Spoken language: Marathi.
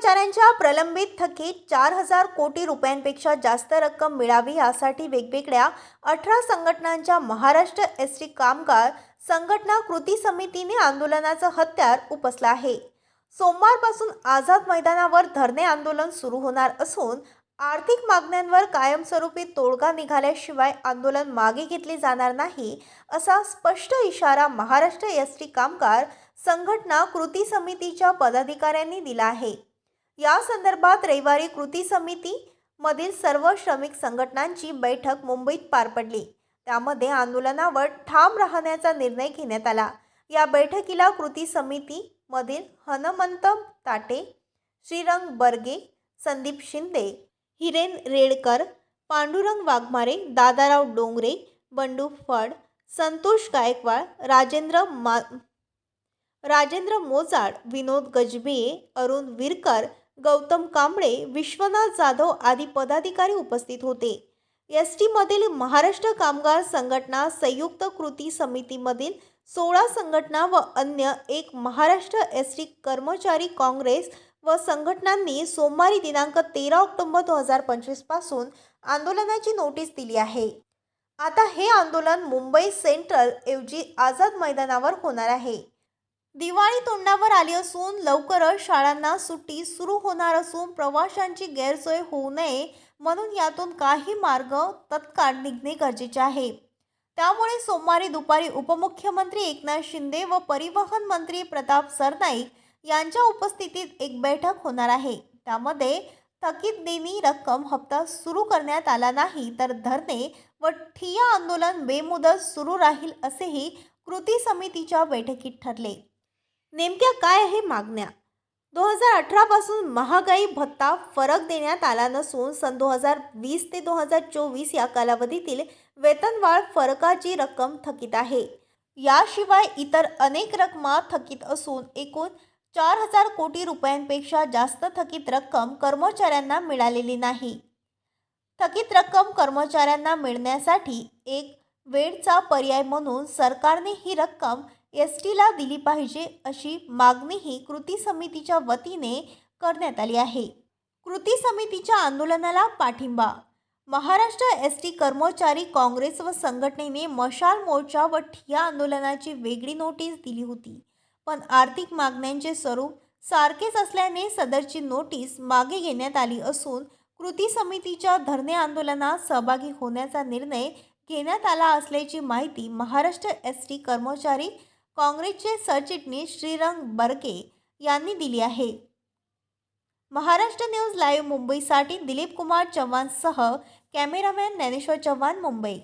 कर्मचाऱ्यांच्या प्रलंबित थकीत चार हजार कोटी रुपयांपेक्षा जास्त रक्कम मिळावी यासाठी वेगवेगळ्या अठरा संघटनांच्या महाराष्ट्र एस टी कामगार संघटना कृती समितीने आंदोलनाचं हत्यार उपसलं आहे. सोमवारपासून आझाद मैदानावर धरणे आंदोलन सुरू होणार असून आर्थिक मागण्यांवर कायमस्वरूपी तोडगा निघाल्याशिवाय आंदोलन मागे घेतले जाणार नाही असा स्पष्ट इशारा महाराष्ट्र एस टी कामगार संघटना कृती समितीच्या पदाधिकाऱ्यांनी दिला आहे. या संदर्भात रविवारी कृती समिती मधील सर्व श्रमिक संघटनांची बैठक मुंबईत पार पडली. त्यामध्ये आंदोलनावर ठाम राहण्याचा निर्णय घेण्यात आला. या बैठकीला कृती समितीमधील हनमंत हनुमंत ताटे श्रीरंग बर्गे संदीप शिंदे हिरेन रेडकर पांडुरंग वाघमारे दादाराव डोंगरे बंडू फड संतोष गायकवाड राजेंद्र मा राजेंद्र मोजाड विनोद गजबिये अरुण विरकर गौतम कांबळे विश्वनाथ जाधव आदी पदाधिकारी उपस्थित होते. एस टीमधील महाराष्ट्र कामगार संघटना संयुक्त कृती समितीमधील सोळा संघटना व अन्य एक महाराष्ट्र एस टी कर्मचारी काँग्रेस व संघटनांनी सोमवारी दिनांक तेरा ऑक्टोबर दोन हजार पंचवीसपासून आंदोलनाची नोटीस दिली आहे. आता हे आंदोलन मुंबई सेंट्रल ऐवजी आझाद मैदानावर होणार आहे. दिवाळी तोंडावर आली असून लवकरच शाळांना सुट्टी सुरू होणार असून प्रवाशांची गैरसोय होऊ नये म्हणून यातून काही मार्ग तत्काळ निघणे गरजेचे आहे. त्यामुळे सोमवारी दुपारी उपमुख्यमंत्री एकनाथ शिंदे व परिवहन मंत्री प्रताप सरनाईक यांच्या उपस्थितीत एक बैठक होणार आहे. त्यामध्ये थकीत देणी रक्कम हप्ता सुरू करण्यात आला नाही तर धरणे व ठिय्या आंदोलन बेमुदत सुरू राहील असेही कृती समितीच्या बैठकीत ठरले. नेमक्या काय आहे मागण्या? दोन हजार अठरापासून महागाई भत्ता फरक देण्यात आला नसून सन दोन हजार वीस ते दोन हजार चोवीस या कालावधीतील वेतनवाढ फरकाची रक्कम थकीत आहे. याशिवाय इतर अनेक रकमा थकीत असून एकूण चार हजार कोटी रुपयांपेक्षा जास्त थकीत रक्कम कर्मचाऱ्यांना मिळालेली नाही. थकीत रक्कम कर्मचाऱ्यांना मिळण्यासाठी एक वेळचा पर्याय म्हणून सरकारने ही रक्कम एस टीला दिली पाहिजे अशी मागणीही कृती समितीच्या वतीने करण्यात आली आहे. कृती समितीच्या आंदोलनाला पाठिंबा महाराष्ट्र एस टी कर्मचारी काँग्रेस व संघटनेने मशाल मोर्चा व ठिया आंदोलनाची वेगळी नोटीस दिली होती. पण आर्थिक मागण्यांचे स्वरूप सारखेच असल्याने सदरची नोटीस मागे घेण्यात आली असून कृती समितीच्या धरणे आंदोलनात सहभागी होण्याचा निर्णय घेण्यात आला असल्याची माहिती महाराष्ट्र एस टी कर्मचारी काँग्रेसचे सरचिटणीस श्रीरंग बरके यांनी दिली आहे. महाराष्ट्र न्यूज लाईव्ह मुंबईसाठी दिलीप कुमार चव्हाणसह कॅमेरामॅन ज्ञानेश्वर चव्हाण मुंबई.